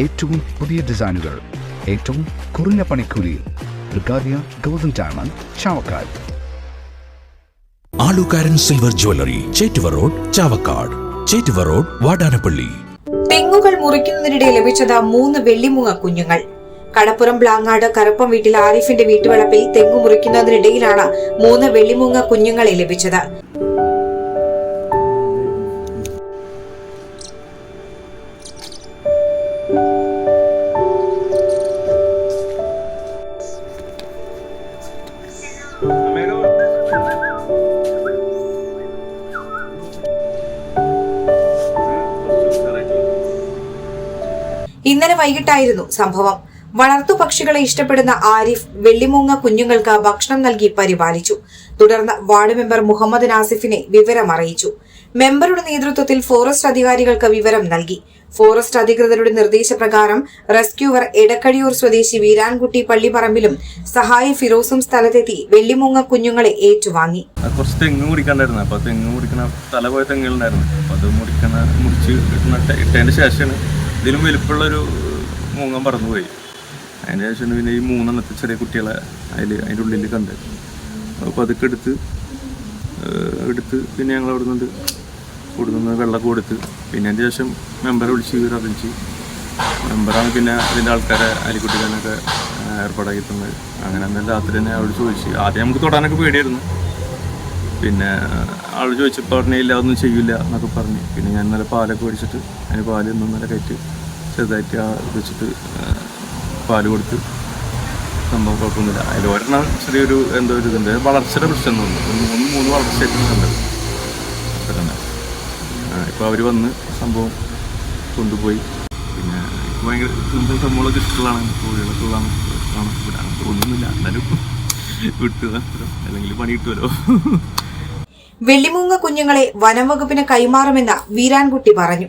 ഏറ്റവും പുതിയ ഡിസൈനുകൾ ഏറ്റവും കുറഞ്ഞ പണിക്കൂലിയിൽ. ബ്രിഗാദിയ golden diamond Chavakkad. Alukkaran silver jewellery Chettuva road Chavakkad. Chettuva road Vadanappally. തെങ്ങുകൾ മുറിക്കുന്നതിനിടെ ലഭിച്ചത് മൂന്ന് വെള്ളിമുങ്ങ കുഞ്ഞുങ്ങൾ. കടപ്പുറം ബ്ലാങ്ങാട് കറുപ്പം വീട്ടിൽ ആരിഫിന്റെ വീട്ടുവളപ്പിൽ തെങ്ങു മുറിക്കുന്നതിനിടയിലാണ് മൂന്ന് വെള്ളിമുങ്ങ കുഞ്ഞുങ്ങളെ ലഭിച്ചത്. ഇന്നലെ വൈകിട്ടായിരുന്നു സംഭവം. വളർത്തു പക്ഷികളെ ഇഷ്ടപ്പെടുന്ന ആരിഫ് വെള്ളിമൂങ്ങ കുഞ്ഞുങ്ങൾക്ക് ഭക്ഷണം നൽകി പരിപാലിച്ചു. തുടർന്ന് വാർഡ് മെമ്പർ മുഹമ്മദ് നാസിഫിനെ വിവരം അറിയിച്ചു. മെമ്പറുടെ നേതൃത്വത്തിൽ ഫോറസ്റ്റ് അധികാരികൾക്ക് വിവരം നൽകി. ഫോറസ്റ്റ് അധികൃതരുടെ നിർദ്ദേശപ്രകാരം റെസ്ക്യൂവർ എടക്കഴിയൂർ സ്വദേശി വീരാൻകുട്ടി പള്ളിപ്പറമ്പിലും സഹായി ഫിറോസും സ്ഥലത്തെത്തി വെള്ളിമൂങ്ങ കുഞ്ഞുങ്ങളെ ഏറ്റുവാങ്ങി. കുറച്ച് തെങ്ങ് മുറിക്കാണ്ടായിരുന്നു അപ്പോൾ തെങ്ങ് മുറിക്കണ തല തെങ്ങുകളുണ്ടായിരുന്നു. അത് മുറിക്കണ മുറിച്ച് ഇട്ടതിന്റെ ഇട്ട- ശേഷമാണ് ഇതിലും വലിപ്പമുള്ളൊരു മൂങ്ങം പറന്നുപോയി. അതിന് ശേഷം പിന്നെ ഈ മൂന്നെണ്ണത്തെ ചെറിയ കുട്ടികളെ അതിൽ അതിന്റെ ഉള്ളിൽ കണ്ട്. അപ്പോൾ അതൊക്കെ എടുത്ത് എടുത്ത് പിന്നെ ഞങ്ങൾ അവിടെ നിന്ന് കൊടുക്കുന്ന വെള്ളമൊക്കെ കൊടുത്ത്. പിന്നെ അതിന് ശേഷം മെമ്പറെ വിളിച്ച് ഇവർ അറിയിച്ച്. മെമ്പറാണ് പിന്നെ അതിന്റെ ആൾക്കാരെ അലിക്കുട്ടിക്കാനൊക്കെ ഏർപ്പാടാക്കി തന്നത് അങ്ങനെ അന്നേരം രാത്രി തന്നെ അവിടെ ചോദിച്ച്. ആദ്യം നമുക്ക് തൊടാനൊക്കെ പേടിയായിരുന്നു. പിന്നെ ആൾ ചോദിച്ചപ്പോൾ പറഞ്ഞേ ഇല്ല അതൊന്നും ചെയ്യില്ല എന്നൊക്കെ പറഞ്ഞു. പിന്നെ ഞാൻ ഇന്നലെ പാലൊക്കെ മേടിച്ചിട്ട് അതിന് പാൽ ഒന്നും ഇന്നലെ കയറ്റി ചെറുതായിട്ട് ആ വെച്ചിട്ട് പാൽ കൊടുത്ത്. സംഭവം കുഴപ്പമൊന്നുമില്ല. അതിൽ ഒരെണ്ണം ചെറിയൊരു എന്തോ ഒരു ഇതുണ്ട്. വളർച്ചയുടെ പ്രശ്നം തോന്നുന്നു. മൂന്ന് മൂന്ന് വളർച്ചയായിട്ടുണ്ട് അത്ര തന്നെ. ഇപ്പോൾ അവർ വന്ന് സംഭവം കൊണ്ടുപോയി. പിന്നെ ഭയങ്കര ഇങ്ങനത്തെ സംഭവങ്ങളൊക്കെ ഇഷ്ടമുള്ളതാണ്. കോഴികളൊക്കെ ഉള്ളതാണ്. വിടാൻ തോന്നുന്നില്ല എന്നാലും വിട്ടു അല്ലെങ്കിൽ പണി കിട്ടുമല്ലോ. വെള്ളിമൂങ്ങ കുഞ്ഞുങ്ങളെ വനംവകുപ്പിന് കൈമാറുമെന്ന് വീരാൻകുട്ടി പറഞ്ഞു